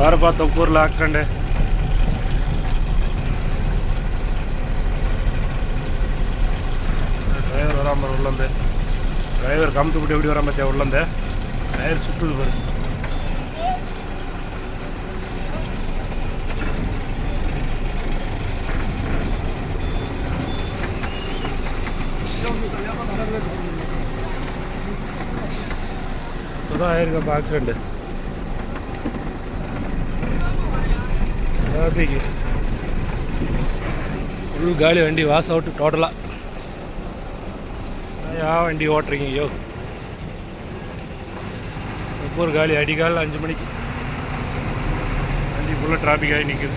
பாருப்பா தொப்பூரில் accident driver வராம பாரு உள்ளந்து டிரைவர் கமுத்து விட்டு எப்படி வராம பார்த்தியா உள்ளந்து டயர் சுற்றுது பாரு. இப்போதான் ஆயிருக்கப்பா ஆக்சிடெண்ட்டு டிராஃபிக்கு ஃபுல் காலி வண்டி வாஸ் அவுட்டு டோட்டலாக யா வண்டி ஓட்டுறீங்க ஐயோ ஒவ்வொரு காலி அடிக்காலில் அஞ்சு மணிக்கு. வண்டி ஃபுல்லாக டிராஃபிக் ஆகி நிற்குது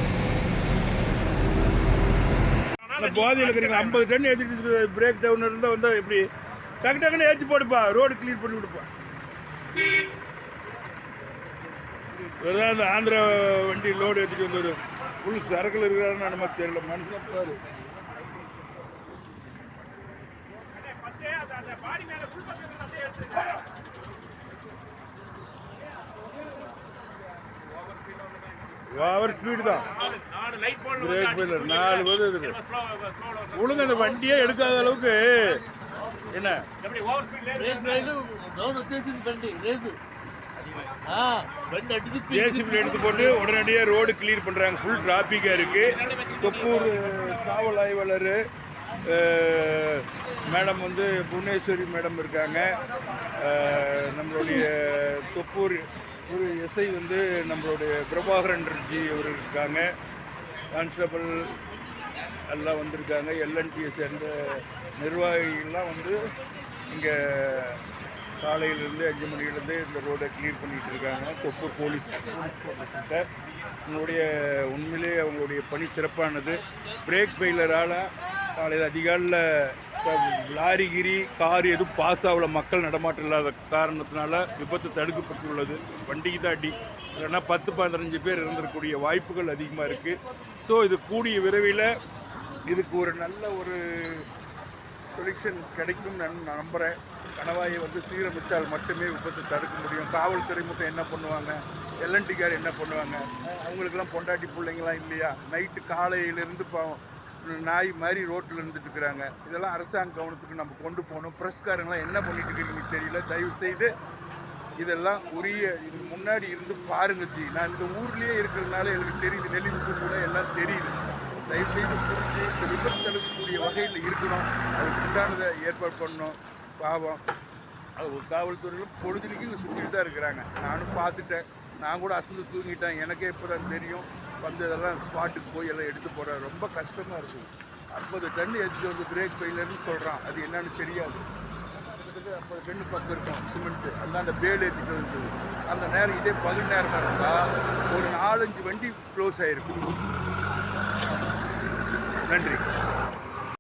போதையில் இருக்கிறீங்க ஐம்பது டன் ஏற்றிட்டு பிரேக் டவுன் இருந்தால் வந்தால் எப்படி? டக்கு டக்குன்னு ஏற்றி போடுப்பா ரோடு கிளியர் பண்ணி விடுப்பா. ஏதாவது அந்த ஆந்திரா வண்டி லோடு ஏற்றிட்டு வந்தது ஃபுல் சரக்கில் இருக்கிறாருன்னு நம்ம தெரியல மனுஷன் பாரு ஓவர் ஸ்பீடு தான். நாலு ஒழுங்கு அந்த வண்டியே எடுக்காத அளவுக்கு என்ன? ஓவர் ஸ்பீட் வண்டி ஜேசிபி எடுத்து போட்டு உடனடியாக ரோடு கிளியர் பண்ணுறாங்க ஃபுல் டிராஃபிக்காக இருக்குது தொப்பூர் காவல் ஆய்வாளர் மேடம் வந்து புவனேஸ்வரி மேடம் இருக்காங்க. நம்மளுடைய தொப்பூர் ஒரு எஸ்ஐ வந்து நம்மளுடைய பிரபாகரன்ஜி அவர் இருக்காங்க. கான்ஸ்டபிள் எல்லாம் வந்திருக்காங்க. எல்என்டிஎஸ் சேர்ந்த நிர்வாகிகள்லாம் வந்து இங்கே காலையிலேருந்து அஞ்சு மணிலேருந்து இந்த ரோடை க்ளீன் பண்ணிட்டு இருக்காங்க தொப்பூர் போலீஸ் போலீஸ்கிட்ட உங்களுடைய உண்மையிலே அவங்களுடைய பணி சிறப்பானது. பிரேக் ஃபெயிலரால் காலையில் அதிகாலையில் லாரிகிரி கார் எதுவும் பாஸ் ஆகல. மக்கள் நடமாட்டம் இல்லாத காரணத்தினால விபத்து தடுக்கப்பட்டுள்ளது. வண்டிக்கு தான் அடி. இல்லைன்னா பத்து பதினஞ்சு பேர் இருந்திருக்கக்கூடிய வாய்ப்புகள் அதிகமாக இருக்குது ஸோ இது கூடிய விரைவில் இதுக்கு ஒரு நல்ல ஒரு சொல்யூஷன் கிடைக்கும் நான் நம்புகிறேன் கணவாயை வந்து சீரமைச்சால் மட்டுமே விபத்தை தடுக்க முடியும். காவல்துறை மட்டும் என்ன பண்ணுவாங்க? எல்என்டிக்கார் என்ன பண்ணுவாங்க? அவங்களுக்கெல்லாம் பொண்டாட்டி பிள்ளைங்களாம் இல்லையா? நைட்டு காலையிலேருந்து பாவம் நாய் மாதிரி ரோட்டில் இருந்துட்டு இருக்கிறாங்க. இதெல்லாம் அரசாங்க கவனத்துக்கு நம்ம கொண்டு போகணும். ப்ரெஸ்காரங்களாம் என்ன பண்ணிட்டு இருக்குன்னு தெரியல. தயவு செய்து இதெல்லாம் உரிய இது முன்னாடி இருந்து பாருங்க ஜி. நான் இந்த ஊர்லேயே இருக்கிறதுனால எனக்கு தெரியுது. நெல்லிமுக்கு கூட எல்லாம் தெரியுது. தயவு செய்து புரிஞ்சு இந்த விபத்து தடுக்கக்கூடிய வகையில் இருக்கணும். அதுக்கு உண்டானதை ஏற்பாடு பண்ணணும். பாவம். அது காவல்துறையில் காவல்துறையிலும் இங்கே சுற்றிட்டு தான் இருக்கிறாங்க. நானும் பார்த்துட்டேன். நான் கூட அசந்து தூங்கிட்டேன். எனக்கே இப்போ தான் தெரியும். வந்து இதெல்லாம் ஸ்பாட்டுக்கு போய் எல்லாம் எடுத்து போகிறேன் ரொம்ப கஷ்டமாக இருக்குது ஐம்பது டன் எடுத்துட்டு வந்து பிரேக் ஃபெயிலர்னு சொல்கிறான் அது என்னன்னு தெரியாது. கிட்டத்தட்ட ஐம்பது டன் பக்கம் இருக்கும் சிமெண்ட்டு அந்த அந்த பேடு ஏற்றிட்டு வந்து. அந்த நேரம் இதே பகல் நேரமாக இருந்தால் ஒரு நாலஞ்சு வண்டி க்ளோஸ் ஆகிருக்கும் நன்றி.